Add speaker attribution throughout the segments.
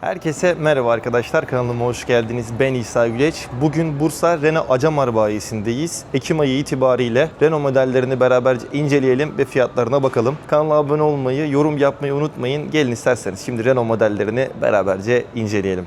Speaker 1: Herkese merhaba arkadaşlar kanalıma hoş geldiniz. Ben İsa Güleç. Bugün Bursa Renault Acamar bayisindeyiz. Ekim ayı itibariyle Renault modellerini beraberce inceleyelim ve fiyatlarına bakalım. Kanala abone olmayı, yorum yapmayı unutmayın. Gelin isterseniz şimdi Renault modellerini beraberce inceleyelim.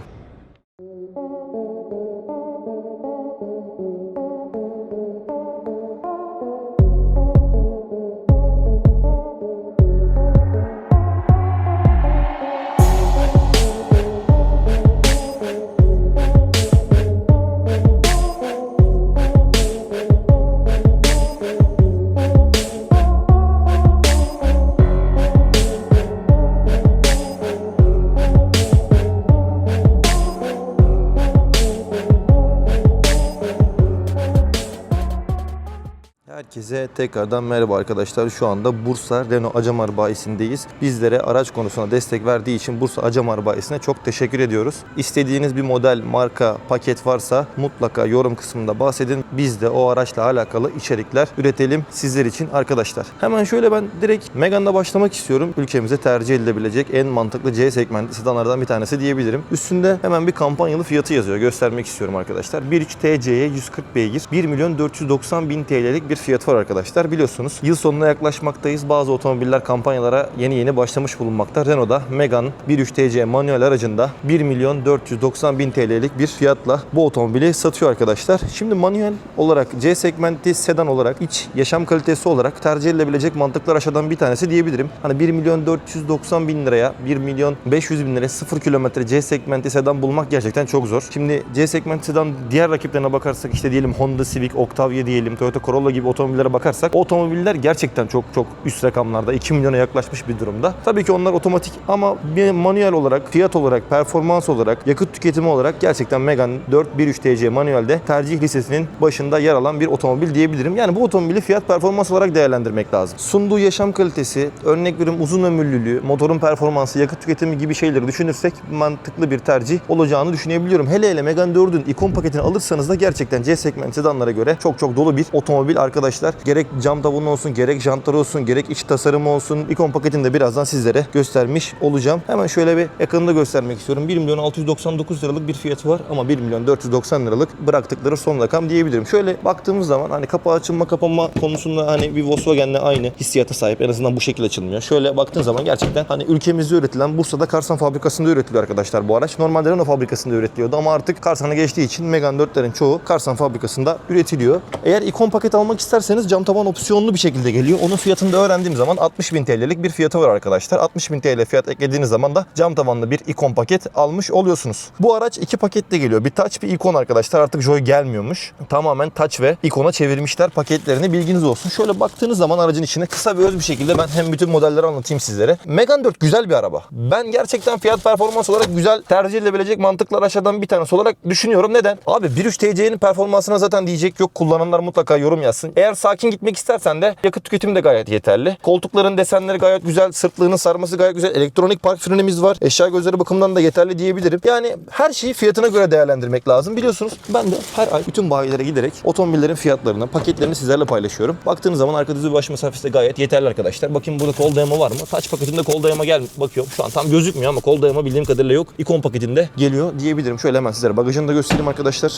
Speaker 1: Herkese tekrardan merhaba arkadaşlar. Şu anda Bursa Renault Acamar bayisindeyiz. Bizlere araç konusuna destek verdiği için Bursa Acamar bayisine çok teşekkür ediyoruz. İstediğiniz bir model, marka, paket varsa mutlaka yorum kısmında bahsedin. Biz de o araçla alakalı içerikler üretelim sizler için arkadaşlar. Hemen şöyle ben direkt Megane'la başlamak istiyorum. Ülkemize tercih edilebilecek en mantıklı C segmenti sedanlardan bir tanesi diyebilirim. Üstünde hemen bir kampanyalı fiyatı yazıyor. Göstermek istiyorum arkadaşlar. 1.3 TC'ye 140 beygir 1 milyon 490 bin TL'lik bir fiyat var arkadaşlar. Biliyorsunuz yıl sonuna yaklaşmaktayız. Bazı otomobiller kampanyalara yeni yeni başlamış bulunmakta. Renault'da Megane 1.3 TC manuel aracında 1 milyon 490 bin TL'lik bir fiyatla bu otomobili satıyor arkadaşlar. Şimdi manuel olarak C segmenti sedan olarak iç yaşam kalitesi olarak tercih edilebilecek mantıklı araçlardan bir tanesi diyebilirim. Hani 1 milyon 490 bin liraya 1 milyon 500 bin liraya 0 kilometre C segmenti sedan bulmak gerçekten çok zor. Şimdi C segmenti sedan diğer rakiplerine bakarsak işte diyelim Honda Civic, Octavia diyelim, Toyota Corolla gibi otomobillere bakarsak otomobiller gerçekten çok çok üst rakamlarda 2 milyona yaklaşmış bir durumda. Tabii ki onlar otomatik ama bir manuel olarak, fiyat olarak, performans olarak, yakıt tüketimi olarak gerçekten Megane 4 1.3 TC manuelde tercih listesinin başında yer alan bir otomobil diyebilirim. Yani bu otomobili fiyat performans olarak değerlendirmek lazım. Sunduğu yaşam kalitesi, örnek veriyorum uzun ömürlülüğü, motorun performansı, yakıt tüketimi gibi şeyleri düşünürsek mantıklı bir tercih olacağını düşünebiliyorum. Hele hele Megane 4'ün ikon paketini alırsanız da gerçekten C segment sedanlara göre çok çok dolu bir otomobil arkadaşlar. Gerek cam tavanı olsun, gerek jantları olsun, gerek iç tasarımı olsun. ikon paketini de birazdan sizlere göstermiş olacağım. Hemen şöyle bir yakınında göstermek istiyorum. 1 milyon 699 liralık bir fiyatı var ama 1 milyon 490 liralık bıraktıkları son rakam diyebilirim. Şöyle baktığımız zaman hani kapağı açılma kapanma konusunda hani bir Volkswagen'le aynı hissiyata sahip. En azından bu şekilde açılmıyor. Şöyle baktığın zaman gerçekten hani ülkemizde üretilen Bursa'da Karsan fabrikasında üretiliyor arkadaşlar bu araç. Normalde Renault fabrikasında üretiliyordu ama artık Karsan'a geçtiği için Megane 4'lerin çoğu Karsan fabrikasında üretiliyor. Eğer ikon paket almak isterseniz cam tavan opsiyonlu bir şekilde geliyor. Onun fiyatını da öğrendiğim zaman 60.000 TL'lik bir fiyatı var arkadaşlar. 60.000 TL fiyat eklediğiniz zaman da cam tavanlı bir ikon paket almış oluyorsunuz. Bu araç iki paketle geliyor. Bir touch bir ikon arkadaşlar. Artık Joy gelmiyormuş. Tamamen touch ve ikona çevirmişler paketlerini. Bilginiz olsun. Şöyle baktığınız zaman aracın içine kısa ve öz bir şekilde ben hem bütün modelleri anlatayım sizlere. Megane 4 güzel bir araba. Ben gerçekten fiyat performans olarak güzel tercih edilebilecek mantıklı araçlardan bir tanesi olarak düşünüyorum. Neden? Abi 1.3 TC'nin performansına zaten diyecek yok. Kullananlar mutlaka yorum yazsın. Eğer sakin gitmek istersen de yakıt tüketimi de gayet yeterli. Koltukların desenleri gayet güzel. Sırtlığının sarması gayet güzel. Elektronik park frenimiz var. Eşya gözleri bakımından da yeterli diyebilirim. Yani her şeyi fiyatına göre değerlendirmek lazım. Biliyorsunuz ben de her ay bütün bayilere giderek otomobillerin fiyatlarını, paketlerini sizlerle paylaşıyorum. Baktığınız zaman arka düz baş mesafesi de gayet yeterli arkadaşlar. Bakın burada kol dayama var mı? Taç paketinde kol dayama gel bakıyorum. Şu an tam gözükmüyor ama kol dayama bildiğim kadarıyla yok. İkon paketinde geliyor diyebilirim. Şöyle hemen sizlere bagajını da göstereyim arkadaşlar.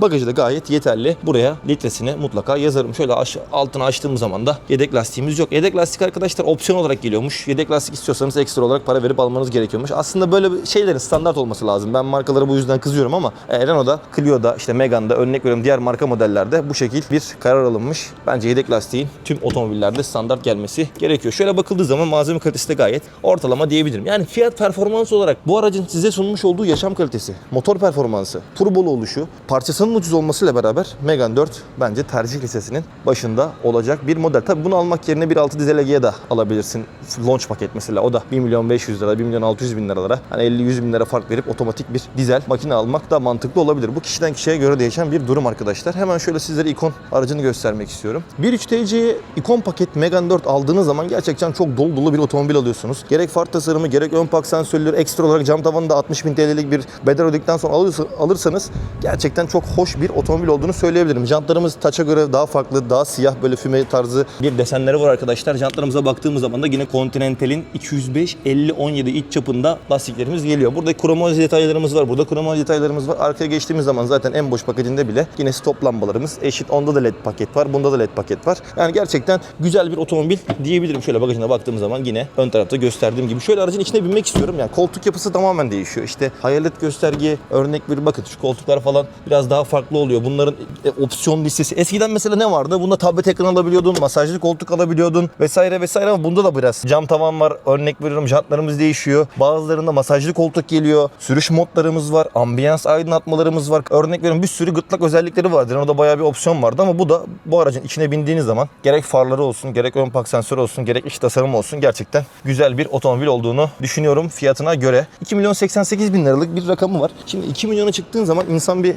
Speaker 1: Bagajı da gayet yeterli. Buraya litresini mutlaka yazarım. Şöyle aş- altını açtığım zaman da yedek lastiğimiz yok. Yedek lastik arkadaşlar opsiyon olarak geliyormuş. Yedek lastik istiyorsanız ekstra olarak para verip almanız gerekiyormuş. Aslında böyle şeylerin standart olması lazım. Ben markalara bu yüzden kızıyorum ama e, Renault'da, Clio'da, işte Megane'da örnek veriyorum diğer marka modellerde bu şekil bir karar alınmış. Bence yedek lastiğin tüm otomobillerde standart gelmesi gerekiyor. Şöyle bakıldığı zaman malzeme kalitesi de gayet ortalama diyebilirim. Yani fiyat performans olarak bu aracın size sunmuş olduğu yaşam kalitesi, motor performansı, turbolu oluşu, parçasının ucuz olmasıyla beraber Megane 4 bence tercih listesinin başında olacak bir model. Tabi bunu almak yerine 1.6 dizel Egea da alabilirsin. Launch paket mesela o da 1 milyon 500 lira, 1 milyon 600 bin liralara hani 50-100 bin lira fark verip otomatik bir dizel makine almak da mantıklı olabilir. Bu kişiden kişiye göre değişen bir durum arkadaşlar. Hemen şöyle sizlere ikon aracını göstermek istiyorum. 1.3 TC'ye ikon paket Megane 4 aldığınız zaman gerçekten çok dolu dolu bir otomobil alıyorsunuz. Gerek far tasarımı, gerek ön park sensörleri, ekstra olarak cam tavanı da 60 bin TL'lik bir bedel ödedikten sonra alırsa- alırsanız gerçekten çok hoş bir otomobil olduğunu söyleyebilirim. Jantlarımız taça göre daha farklı, daha siyah böyle füme tarzı bir desenleri var arkadaşlar. Jantlarımıza baktığımız zaman da yine Continental'in 205 50 17 iç çapında lastiklerimiz geliyor. Burada kromoloji detaylarımız var. Burada kromoloji detaylarımız var. Arkaya geçtiğimiz zaman zaten en boş paketinde bile yine stop lambalarımız eşit. Onda da led paket var. Bunda da led paket var. Yani gerçekten güzel bir otomobil diyebilirim. Şöyle bagajına baktığımız zaman yine ön tarafta gösterdiğim gibi. Şöyle aracın içine binmek istiyorum. Yani koltuk yapısı tamamen değişiyor. İşte hayalet gösterge, örnek bir bakın şu koltuklar falan biraz daha farklı oluyor. Bunların e, opsiyon listesi. Eskiden mesela ne vardı? Bunda tablet ekran alabiliyordun, masajlı koltuk alabiliyordun vesaire vesaire ama bunda da biraz cam tavan var. Örnek veriyorum jantlarımız değişiyor. Bazılarında masajlı koltuk geliyor. Sürüş modlarımız var. Ambiyans aydınlatmalarımız var. Örnek veriyorum bir sürü gırtlak özellikleri vardır. Orada bayağı bir opsiyon vardı ama bu da bu aracın içine bindiğiniz zaman gerek farları olsun, gerek ön park sensörü olsun, gerek iç tasarımı olsun gerçekten güzel bir otomobil olduğunu düşünüyorum fiyatına göre. 2 milyon 88 bin liralık bir rakamı var. Şimdi 2 milyona çıktığın zaman insan bir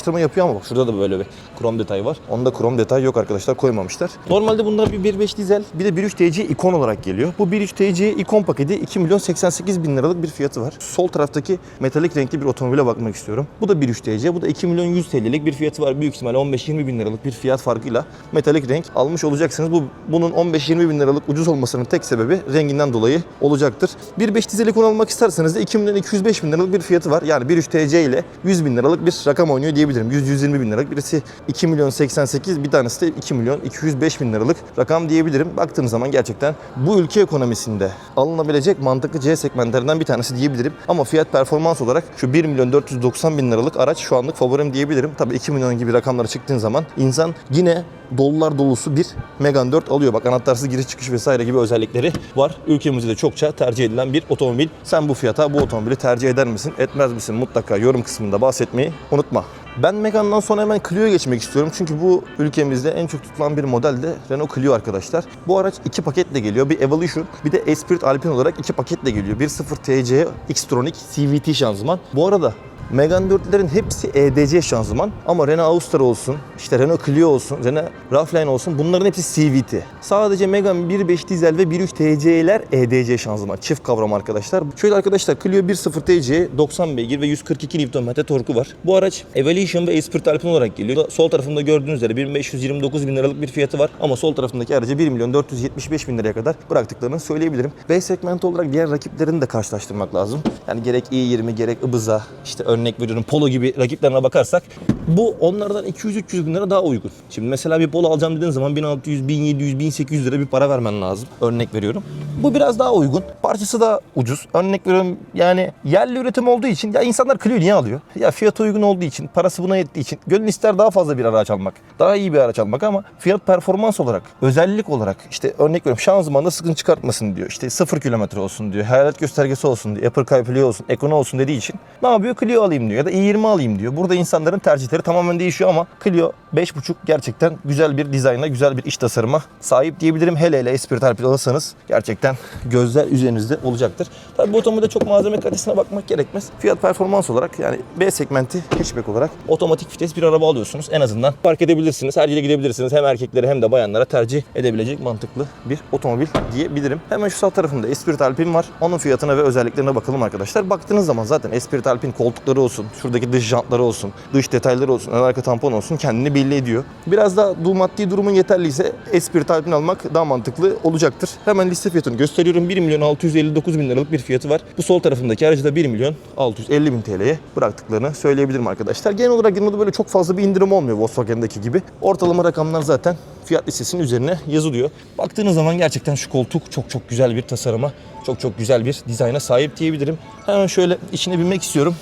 Speaker 1: karşılaştırma yapıyor ama bak şurada da böyle bir krom detay var. Onda krom detay yok arkadaşlar koymamışlar. Normalde bunlar bir 1.5 dizel bir de 1.3 TC ikon olarak geliyor. Bu 1.3 TC ikon paketi 2 milyon 88 bin liralık bir fiyatı var. Sol taraftaki metalik renkli bir otomobile bakmak istiyorum. Bu da 1.3 TC. Bu da 2 milyon 100 TL'lik bir fiyatı var. Büyük ihtimalle 15-20 bin liralık bir fiyat farkıyla metalik renk almış olacaksınız. Bu bunun 15-20 bin liralık ucuz olmasının tek sebebi renginden dolayı olacaktır. 1.5 dizel ikon almak isterseniz de 2 milyon 205 bin liralık bir fiyatı var. Yani 1.3 TC ile 100 bin liralık bir rakam oynuyor diyebilirim. 100-120 bin liralık. Birisi 2 milyon 88, bir tanesi de 2 milyon 205 bin liralık rakam diyebilirim. Baktığınız zaman gerçekten bu ülke ekonomisinde alınabilecek mantıklı C segmentlerinden bir tanesi diyebilirim. Ama fiyat performans olarak şu 1 milyon 490 bin liralık araç şu anlık favorim diyebilirim. Tabii 2 milyon gibi rakamlara çıktığın zaman insan yine dolular dolusu bir Megane 4 alıyor. Bak anahtarsız giriş çıkış vesaire gibi özellikleri var. Ülkemizde de çokça tercih edilen bir otomobil. Sen bu fiyata bu otomobili tercih eder misin, etmez misin? Mutlaka yorum kısmında bahsetmeyi unutma. Ben Megane'dan sonra hemen Clio'ya geçmek istiyorum. Çünkü bu ülkemizde en çok tutulan bir model de Renault Clio arkadaşlar. Bu araç iki paketle geliyor. Bir Evolution bir de Esprit Alpine olarak iki paketle geliyor. 1.0 TC Xtronic CVT şanzıman. Bu arada Megane 4'lerin hepsi EDC şanzıman ama Renault Austral olsun, işte Renault Clio olsun, Renault Rafline olsun bunların hepsi CVT. Sadece Megane 1.5 dizel ve 1.3 TC'ler EDC şanzıman. Çift kavram arkadaşlar. Şöyle arkadaşlar Clio 1.0 TC 90 beygir ve 142 Nm torku var. Bu araç Evolution ve Esprit Alpine olarak geliyor. Sol tarafında gördüğünüz üzere 1529 bin liralık bir fiyatı var ama sol tarafındaki aracı 1 milyon 475 bin liraya kadar bıraktıklarını söyleyebilirim. B segmenti olarak diğer rakiplerini de karşılaştırmak lazım. Yani gerek i20 gerek Ibiza işte örnek veriyorum Polo gibi rakiplerine bakarsak bu onlardan 200-300 bin lira daha uygun. Şimdi mesela bir Polo alacağım dediğin zaman 1600, 1700, 1800 lira bir para vermen lazım. Örnek veriyorum. Bu biraz daha uygun. Parçası da ucuz. Örnek veriyorum yani yerli üretim olduğu için ya insanlar Clio niye alıyor? Ya fiyatı uygun olduğu için, parası buna yettiği için. Gönül ister daha fazla bir araç almak. Daha iyi bir araç almak ama fiyat performans olarak, özellik olarak işte örnek veriyorum şanzımanda sıkıntı çıkartmasın diyor. İşte 0 kilometre olsun diyor. Hayalet göstergesi olsun diyor. Apple CarPlay olsun, Ekono olsun dediği için ne yapıyor? Clio alayım diyor ya da i20 alayım diyor. Burada insanların tercihleri tamamen değişiyor ama Clio 5.5 gerçekten güzel bir dizayna, güzel bir iç tasarıma sahip diyebilirim. Hele hele Esprit Alpine alırsanız gerçekten gözler üzerinizde olacaktır. Tabii bu otomobilde çok malzeme kalitesine bakmak gerekmez. Fiyat performans olarak yani B segmenti hatchback olarak otomatik vites bir araba alıyorsunuz. En azından park edebilirsiniz. Her yere gidebilirsiniz. Hem erkeklere hem de bayanlara tercih edebilecek mantıklı bir otomobil diyebilirim. Hemen şu sağ tarafında Esprit Alpine var. Onun fiyatına ve özelliklerine bakalım arkadaşlar. Baktığınız zaman zaten Esprit Alpine koltukları olsun, şuradaki dış jantları olsun, dış detayları olsun, ön arka tampon olsun kendini belli ediyor. Biraz da bu maddi durumun yeterliyse Esprit Alpine almak daha mantıklı olacaktır. Hemen liste fiyatını gösteriyorum. 1 milyon 659 bin liralık bir fiyatı var. Bu sol tarafındaki aracı da 1 milyon 650 bin TL'ye bıraktıklarını söyleyebilirim arkadaşlar. Genel olarak yanında böyle çok fazla bir indirim olmuyor Volkswagen'deki gibi. Ortalama rakamlar zaten fiyat listesinin üzerine yazılıyor. Baktığınız zaman gerçekten şu koltuk çok çok güzel bir tasarıma, çok çok güzel bir dizayna sahip diyebilirim. Hemen şöyle içine binmek istiyorum.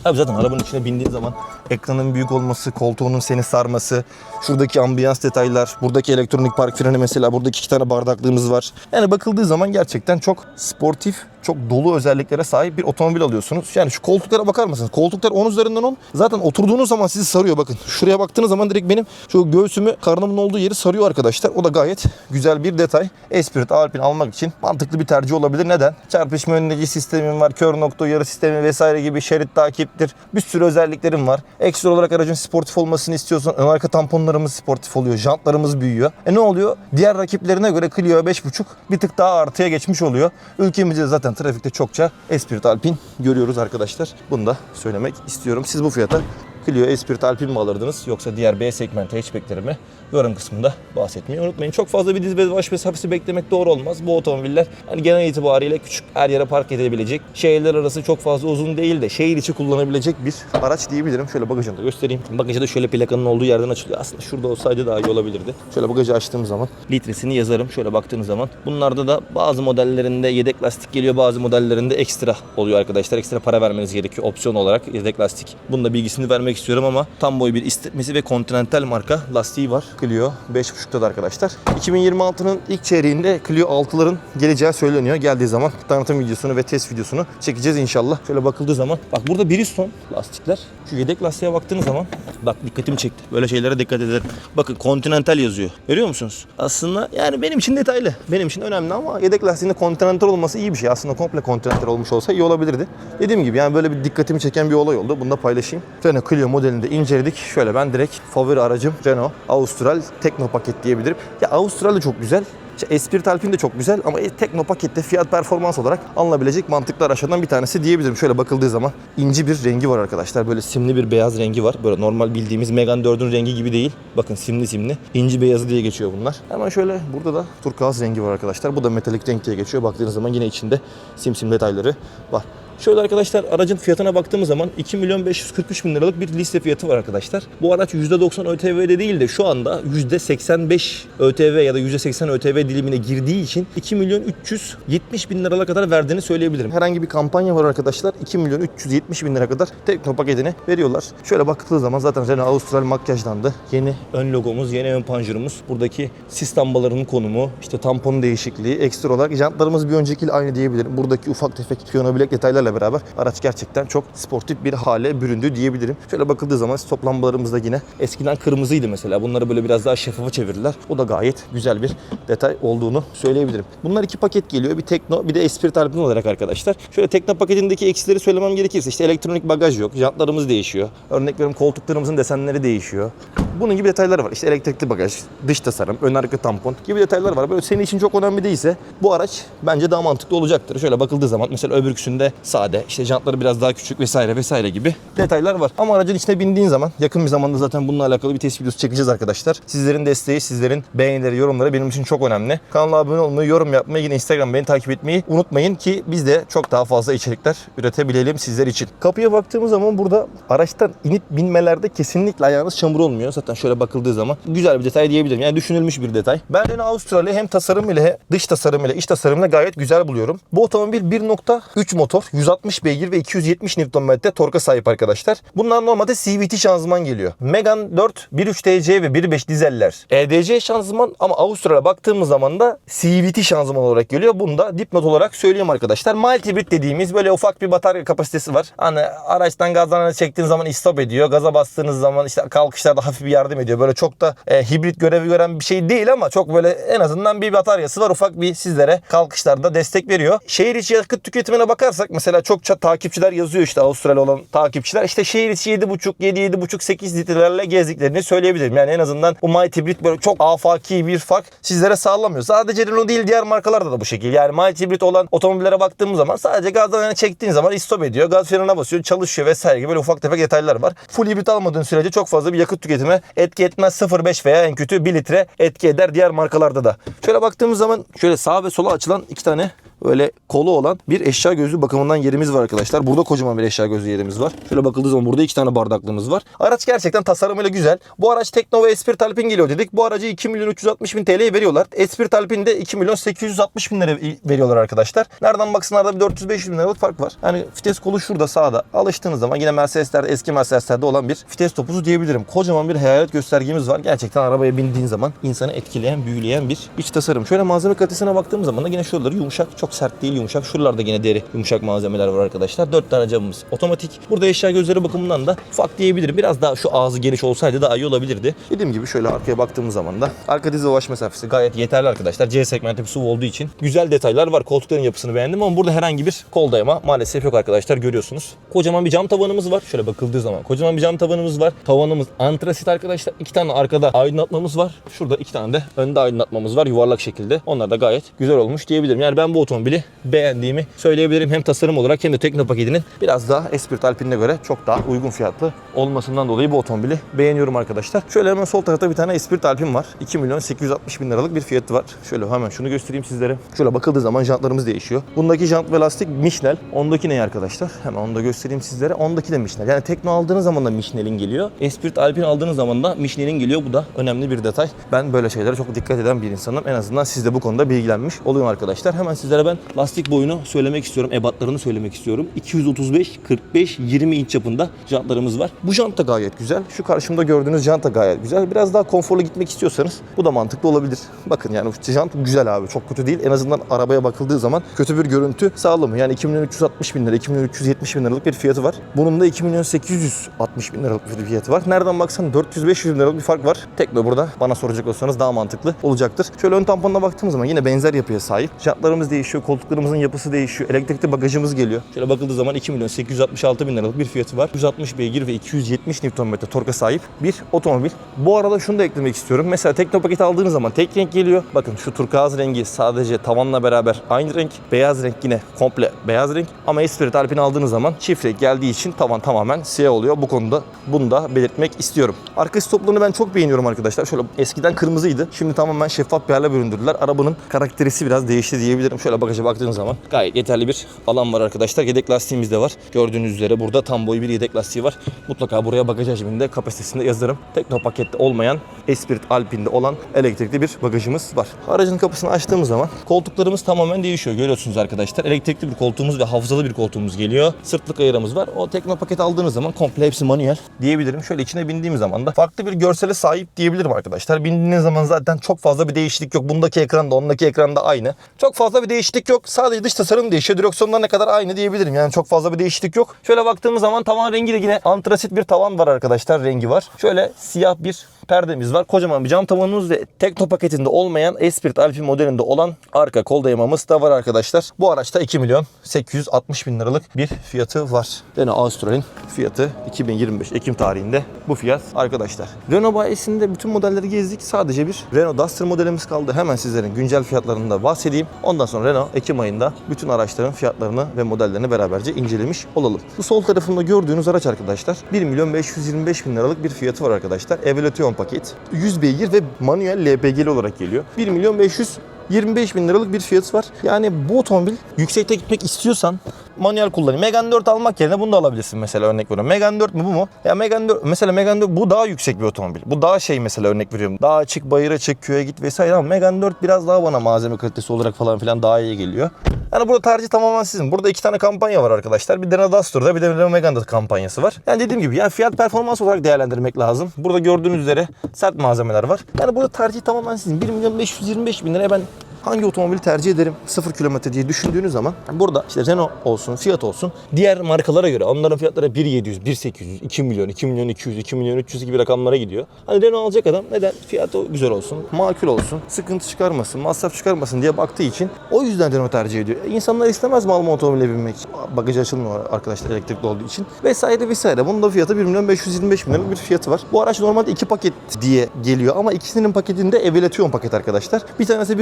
Speaker 1: Abi zaten arabanın içine bindiğin zaman ekranın büyük olması, koltuğunun seni sarması, şuradaki ambiyans detaylar, buradaki elektronik park freni mesela, buradaki iki tane bardaklığımız var. Yani bakıldığı zaman gerçekten çok sportif, çok dolu özelliklere sahip bir otomobil alıyorsunuz. Yani şu koltuklara bakar mısınız? Koltuklar 10 üzerinden 10. Zaten oturduğunuz zaman sizi sarıyor bakın. Şuraya baktığınız zaman direkt benim şu göğsümü, karnımın olduğu yeri sarıyor arkadaşlar. O da gayet güzel bir detay. Esprit Alpine almak için mantıklı bir tercih olabilir. Neden? Çarpışma önleyici sistemim var, kör nokta uyarı sistemi vesaire gibi şerit takiptir. Bir sürü özelliklerim var. Ekstra olarak aracın sportif olmasını istiyorsan ön arka tamponlarımız sportif oluyor. Jantlarımız büyüyor. E ne oluyor? Diğer rakiplerine göre Clio 5.5 bir tık daha artıya geçmiş oluyor. Ülkemizde zaten trafikte çokça Esprit Alpine görüyoruz arkadaşlar. Bunu da söylemek istiyorum. Siz bu fiyata Clio Esprit Alpine mi alırdınız yoksa diğer B segmenti hatchbackleri mi? Yorum kısmında bahsetmeyi unutmayın. Çok fazla bir diz ve baş mesafesi beklemek doğru olmaz. Bu otomobiller hani genel itibariyle küçük her yere park edilebilecek, şehirler arası çok fazla uzun değil de şehir içi kullanabilecek bir araç diyebilirim. Şöyle bagajını da göstereyim. Bagajı da şöyle plakanın olduğu yerden açılıyor. Aslında şurada olsaydı daha iyi olabilirdi. Şöyle bagajı açtığım zaman litresini yazarım. Şöyle baktığınız zaman. Bunlarda da bazı modellerinde yedek lastik geliyor. Bazı modellerinde ekstra oluyor arkadaşlar. Ekstra para vermeniz gerekiyor opsiyon olarak yedek lastik. Bunun da bilgisini vermek istiyorum ama tam boy bir istetmesi ve Continental marka lastiği var. Clio 5.5'ta da arkadaşlar. 2026'nın ilk çeyreğinde Clio 6'ların geleceği söyleniyor. Geldiği zaman tanıtım videosunu ve test videosunu çekeceğiz inşallah. Şöyle bakıldığı zaman bak burada Bridgestone lastikler. Şu yedek lastiğe baktığınız zaman bak dikkatimi çekti. Böyle şeylere dikkat ederim. Bakın Continental yazıyor. Görüyor musunuz? Aslında yani benim için detaylı. Benim için önemli ama yedek lastiğinde Continental olması iyi bir şey. Aslında komple Continental olmuş olsa iyi olabilirdi. Dediğim gibi yani böyle bir dikkatimi çeken bir olay oldu. Bunu da paylaşayım. Renault Clio modelini de inceledik. Şöyle ben direkt favori aracım Renault Austral Tekno paket diyebilirim. Ya Austral da çok güzel. İşte Esprit Alpine de çok güzel ama Tekno pakette fiyat performans olarak alınabilecek mantıklı araçlardan bir tanesi diyebilirim. Şöyle bakıldığı zaman inci bir rengi var arkadaşlar. Böyle simli bir beyaz rengi var. Böyle normal bildiğimiz Megane 4'ün rengi gibi değil. Bakın simli simli. İnci beyazı diye geçiyor bunlar. Hemen şöyle burada da turkuaz rengi var arkadaşlar. Bu da metalik renk diye geçiyor. Baktığınız zaman yine içinde simsim detayları var. Şöyle arkadaşlar aracın fiyatına baktığımız zaman 2 milyon 543 bin liralık bir liste fiyatı var arkadaşlar. Bu araç %90 ÖTV'de değil de şu anda %85 ÖTV ya da %80 ÖTV dilimine girdiği için 2 milyon 370 bin liralara kadar verdiğini söyleyebilirim. Herhangi bir kampanya var arkadaşlar 2 milyon 370 bin lira kadar Tekno paketini veriyorlar. Şöyle bakıldığı zaman zaten Renault Austral makyajlandı. Yeni ön logomuz, yeni ön panjurumuz. Buradaki sis lambalarının konumu, işte tampon değişikliği, ekstra olarak jantlarımız bir öncekiyle aynı diyebilirim. Buradaki ufak tefek piyano bilek detaylarla beraber araç gerçekten çok sportif bir hale büründü diyebilirim. Şöyle bakıldığı zaman stop yine eskiden kırmızıydı mesela. Bunları böyle biraz daha şeffafa çevirdiler. O da gayet güzel bir detay olduğunu söyleyebilirim. Bunlar iki paket geliyor. Bir Tekno bir de Esprit Alpine olarak arkadaşlar. Şöyle Tekno paketindeki eksileri söylemem gerekirse işte elektronik bagaj yok. Jantlarımız değişiyor. Örnek veriyorum koltuklarımızın desenleri değişiyor. Bunun gibi detaylar var. İşte elektrikli bagaj, dış tasarım, ön arka tampon gibi detaylar var. Böyle senin için çok önemli değilse bu araç bence daha mantıklı olacaktır. Şöyle bakıldığı zaman mesela öbürküsünde sade, işte jantları biraz daha küçük vesaire vesaire gibi detaylar var. Ama aracın içine bindiğin zaman yakın bir zamanda zaten bununla alakalı bir test videosu çekeceğiz arkadaşlar. Sizlerin desteği, sizlerin beğenileri, yorumları benim için çok önemli. Kanala abone olmayı, yorum yapmayı, yine Instagram beni takip etmeyi unutmayın ki biz de çok daha fazla içerikler üretebilelim sizler için. Kapıya baktığımız zaman burada araçtan inip binmelerde kesinlikle ayağınız çamur olmuyor. Zaten şöyle bakıldığı zaman güzel bir detay diyebilirim. Yani düşünülmüş bir detay. Ben Renault Avustralya hem tasarım ile dış tasarım ile iç tasarımla gayet güzel buluyorum. Bu otomobil 1.3 motor, 160 beygir ve 270 Nm torka sahip arkadaşlar. Bunlar normalde CVT şanzıman geliyor. Megane 4 1.3 TC ve 1.5 dizeller. EDC şanzıman ama Avustralya'ya baktığımız zaman da CVT şanzıman olarak geliyor. Bunu da dipnot olarak söyleyeyim arkadaşlar. Mild hibrit dediğimiz böyle ufak bir batarya kapasitesi var. Hani araçtan gazdan çektiğiniz zaman istop ediyor. Gaza bastığınız zaman işte kalkışlarda hafif bir yardım ediyor. Böyle çok da e, hibrit görevi gören bir şey değil ama çok böyle en azından bir bataryası var. Ufak bir sizlere kalkışlarda destek veriyor. Şehir içi yakıt tüketimine bakarsak mesela çok ça- takipçiler yazıyor işte Avustralya olan takipçiler. İşte şehir içi 7.5, 7, 7.5, 8 litrelerle gezdiklerini söyleyebilirim. Yani en azından bu Might Hybrid böyle çok afaki bir fark sizlere sağlamıyor. Sadece Renault değil diğer markalarda da bu şekilde. Yani Might Hybrid olan otomobillere baktığımız zaman sadece gazdan yana çektiğin zaman istop ediyor. Gaz frenine basıyor, çalışıyor vesaire gibi böyle ufak tefek detaylar var. Full hibrit almadığın sürece çok fazla bir yakıt tüketime etki etmez. 0.5 veya en kötü 1 litre etki eder diğer markalarda da. Şöyle baktığımız zaman şöyle sağa ve sola açılan iki tane böyle kolu olan bir eşya gözlüğü bakımından yerimiz var arkadaşlar. Burada kocaman bir eşya gözlüğü yerimiz var. Şöyle bakıldığı zaman burada iki tane bardaklığımız var. Araç gerçekten tasarımıyla güzel. Bu araç Tekno ve Esprit Alpine geliyor dedik. Bu aracı 2 milyon 360 bin TL'ye veriyorlar. Esprit Alpine de 2 milyon 860 bin lira veriyorlar arkadaşlar. Nereden baksanlar da bir 400-500 bin liralık fark var. Yani vites kolu şurada sağda. Alıştığınız zaman yine Mercedes'lerde eski Mercedes'lerde olan bir vites topuzu diyebilirim. Kocaman bir hayalet göstergemiz var. Gerçekten arabaya bindiğin zaman insanı etkileyen, büyüleyen bir iç tasarım. Şöyle malzeme kalitesine baktığımız zaman da yine şuraları yumuşak, çok sert değil yumuşak. Şuralarda yine deri yumuşak malzemeler var arkadaşlar. 4 tane camımız otomatik. Burada eşya gözleri bakımından da ufak diyebilirim. Biraz daha şu ağzı geniş olsaydı daha iyi olabilirdi. Dediğim gibi şöyle arkaya baktığımız zaman da arka diz ve mesafesi gayet yeterli arkadaşlar. C segmenti bir SUV olduğu için güzel detaylar var. Koltukların yapısını beğendim ama burada herhangi bir kol dayama maalesef yok arkadaşlar görüyorsunuz. Kocaman bir cam tavanımız var. Şöyle bakıldığı zaman kocaman bir cam tavanımız var. Tavanımız antrasit arkadaşlar. İki tane arkada aydınlatmamız var. Şurada iki tane de önde aydınlatmamız var yuvarlak şekilde. Onlar da gayet güzel olmuş diyebilirim. Yani ben bu otomobil otomobili beğendiğimi söyleyebilirim. Hem tasarım olarak hem de tekno paketinin biraz daha Esprit Alpine'e göre çok daha uygun fiyatlı olmasından dolayı bu otomobili beğeniyorum arkadaşlar. Şöyle hemen sol tarafta bir tane Esprit Alpine var. 2 milyon 860 bin liralık bir fiyatı var. Şöyle hemen şunu göstereyim sizlere. Şöyle bakıldığı zaman jantlarımız değişiyor. Bundaki jant ve lastik Michelin. Ondaki ne arkadaşlar? Hemen onu da göstereyim sizlere. Ondaki de Michelin. Yani tekno aldığınız zaman da Michelin'in geliyor. Esprit Alpine aldığınız zaman da Michelin'in geliyor. Bu da önemli bir detay. Ben böyle şeylere çok dikkat eden bir insanım. En azından siz de bu konuda bilgilenmiş oluyorum arkadaşlar. Hemen sizlere ben lastik boyunu söylemek istiyorum. Ebatlarını söylemek istiyorum. 235, 45, 20 inç çapında jantlarımız var. Bu jant gayet güzel. Şu karşımda gördüğünüz jant gayet güzel. Biraz daha konforlu gitmek istiyorsanız bu da mantıklı olabilir. Bakın yani jant güzel abi. Çok kötü değil. En azından arabaya bakıldığı zaman kötü bir görüntü sağlamıyor. Yani 2 milyon 360 bin lira, 2 milyon 370 bin liralık bir fiyatı var. Bunun da 2 milyon 860 bin liralık bir fiyatı var. Nereden baksan 400-500 bin liralık bir fark var. Tekno burada bana soracak olsanız daha mantıklı olacaktır. Şöyle ön tamponuna baktığımız zaman yine benzer yapıya sahip. Jantlarımız değişiyor, koltuklarımızın yapısı değişiyor. Elektrikli bagajımız geliyor. Şöyle bakıldığı zaman 2 milyon 866 bin liralık bir fiyatı var. 160 beygir ve 270 Nm torka sahip bir otomobil. Bu arada şunu da eklemek istiyorum. Mesela Tekno paketi aldığınız zaman tek renk geliyor. Bakın şu turkuaz rengi sadece tavanla beraber aynı renk. Beyaz renk yine komple beyaz renk. Ama Esprit Alpine aldığınız zaman çift renk geldiği için tavan tamamen siyah oluyor. Bu konuda bunu da belirtmek istiyorum. Arka stoplarını ben çok beğeniyorum arkadaşlar. Şöyle eskiden kırmızıydı. Şimdi tamamen şeffaf bir hale büründürdüler. Arabanın karakterisi biraz değişti diyebilirim. Şöyle bagaja baktığınız zaman gayet yeterli bir alan var arkadaşlar. Yedek lastiğimiz de var. Gördüğünüz üzere burada tam boy bir yedek lastiği var. Mutlaka buraya bagaj hacminde kapasitesinde yazarım. Tekno pakette olmayan Esprit Alpine'de olan elektrikli bir bagajımız var. Aracın kapısını açtığımız zaman koltuklarımız tamamen değişiyor. Görüyorsunuz arkadaşlar. Elektrikli bir koltuğumuz ve hafızalı bir koltuğumuz geliyor. Sırtlık ayarımız var. O tekno paket aldığınız zaman komple hepsi manuel diyebilirim. Şöyle içine bindiğim zaman da farklı bir görsele sahip diyebilirim arkadaşlar. Bindiğiniz zaman zaten çok fazla bir değişiklik yok. Bundaki ekranda, ondaki ekranda aynı. Çok fazla bir değişiklik yok. Sadece dış tasarım değişiyor. Direksiyonlar ne kadar aynı diyebilirim. Yani çok fazla bir değişiklik yok. Şöyle baktığımız zaman tavan rengi de yine antrasit bir tavan var arkadaşlar. Rengi var. Şöyle siyah bir perdemiz var. Kocaman bir cam tavanımız ve Tekno paketinde olmayan Esprit Alpine modelinde olan arka kol dayamamız da var arkadaşlar. Bu araçta 2 milyon 860 bin liralık bir fiyatı var. Renault Austral'in fiyatı 2025 Ekim tarihinde bu fiyat arkadaşlar. Renault bayisinde bütün modelleri gezdik. Sadece bir Renault Duster modelimiz kaldı. Hemen sizlerin güncel fiyatlarını da bahsedeyim. Ondan sonra Renault Ekim ayında bütün araçların fiyatlarını ve modellerini beraberce incelemiş olalım. Bu sol tarafında gördüğünüz araç arkadaşlar 1 milyon 525 bin liralık bir fiyatı var arkadaşlar. Evolution paket. 100 beygir ve manuel LPG'li olarak geliyor. 1 milyon 500 25 bin liralık bir fiyatı var. Yani bu otomobil yüksekte gitmek istiyorsan manuel kullanayım. Megane 4 almak yerine bunu da alabilirsin mesela örnek veriyorum. Megane 4 mü bu mu? Ya Megane 4 mesela Megane 4 bu daha yüksek bir otomobil. Bu daha şey mesela örnek veriyorum. Daha çık bayıra çık köye git vesaire ama Megane 4 biraz daha bana malzeme kalitesi olarak falan filan daha iyi geliyor. Yani burada tercih tamamen sizin. Burada iki tane kampanya var arkadaşlar. Bir Renault Duster'da bir de Renault Megane'da kampanyası var. Yani dediğim gibi yani fiyat performans olarak değerlendirmek lazım. Burada gördüğünüz üzere sert malzemeler var. Yani burada tercih tamamen sizin. 1 milyon 525 bin liraya ben hangi otomobili tercih ederim 0 kilometre diye düşündüğünüz zaman burada işte Renault olsun, Fiat olsun diğer markalara göre onların fiyatları 1700, 1800, 2 milyon, 2 milyon 200, 2 milyon 300 gibi rakamlara gidiyor. Hani Renault alacak adam neden? Fiyatı güzel olsun, makul olsun, sıkıntı çıkarmasın, masraf çıkarmasın diye baktığı için o yüzden Renault tercih ediyor. E, İnsanlar istemez mi alma otomobile binmek? Bagajı açılmıyor arkadaşlar elektrikli olduğu için. Vesaire vesaire. Bunun da fiyatı 1 milyon 525 bin liralık bir fiyatı var. Bu araç normalde iki paket diye geliyor ama ikisinin paketinde Evolution paket arkadaşlar. Bir tanesi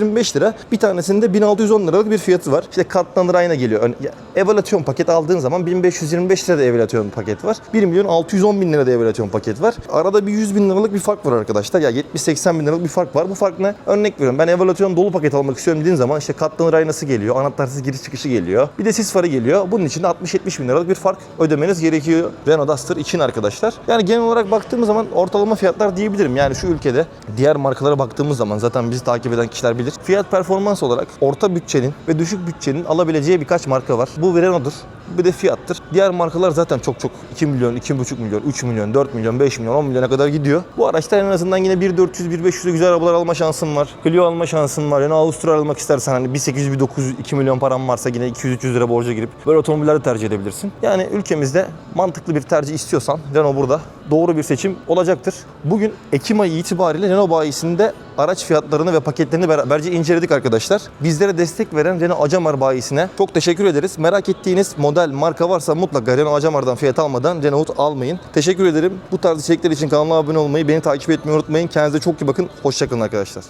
Speaker 1: 1525 lira, bir tanesinde 1610 liralık bir fiyatı var. İşte katlanır ayna geliyor. Evolution paket aldığın zaman 1525 lira da Evolution paket var. 1 milyon 610 bin lira da Evolution paket var. Arada bir 100 bin liralık bir fark var arkadaşlar. Ya 70-80 bin liralık bir fark var. Bu fark ne? Örnek veriyorum. Ben Evolution dolu paket almak istiyorum dediğin zaman işte katlanır aynası geliyor. Anahtarsız giriş çıkışı geliyor. Bir de sis farı geliyor. Bunun için de 60-70 bin liralık bir fark ödemeniz gerekiyor Renault Duster için arkadaşlar. Yani genel olarak baktığımız zaman ortalama fiyatlar diyebilirim. Yani şu ülkede diğer markalara baktığımız zaman zaten bizi takip eden kişiler bilir. Fiyat performans olarak orta bütçenin ve düşük bütçenin alabileceği birkaç marka var. Bu Renault'dur. Bir de fiyattır. Diğer markalar zaten çok çok 2 milyon, 2,5 milyon, 3 milyon, 4 milyon, 5 milyon, 10 milyona kadar gidiyor. Bu araçta en azından yine 1.400, 1.500'e güzel arabalar alma şansın var. Clio alma şansın var. Yani Avusturya almak istersen hani 1.800, 1.900, 2 milyon param varsa yine 200-300 lira borca girip böyle otomobilleri tercih edebilirsin. Yani ülkemizde mantıklı bir tercih istiyorsan Renault burada doğru bir seçim olacaktır. Bugün Ekim ayı itibariyle Renault bayisinde araç fiyatlarını ve paketlerini beraberce inceledik arkadaşlar. Bizlere destek veren Renault Acamar bayisine çok teşekkür ederiz. Merak ettiğiniz model, marka varsa mutlaka Renault Acamar'dan fiyat almadan Renault almayın. Teşekkür ederim. Bu tarz içerikler için kanala abone olmayı, beni takip etmeyi unutmayın. Kendinize çok iyi bakın. Hoşçakalın arkadaşlar.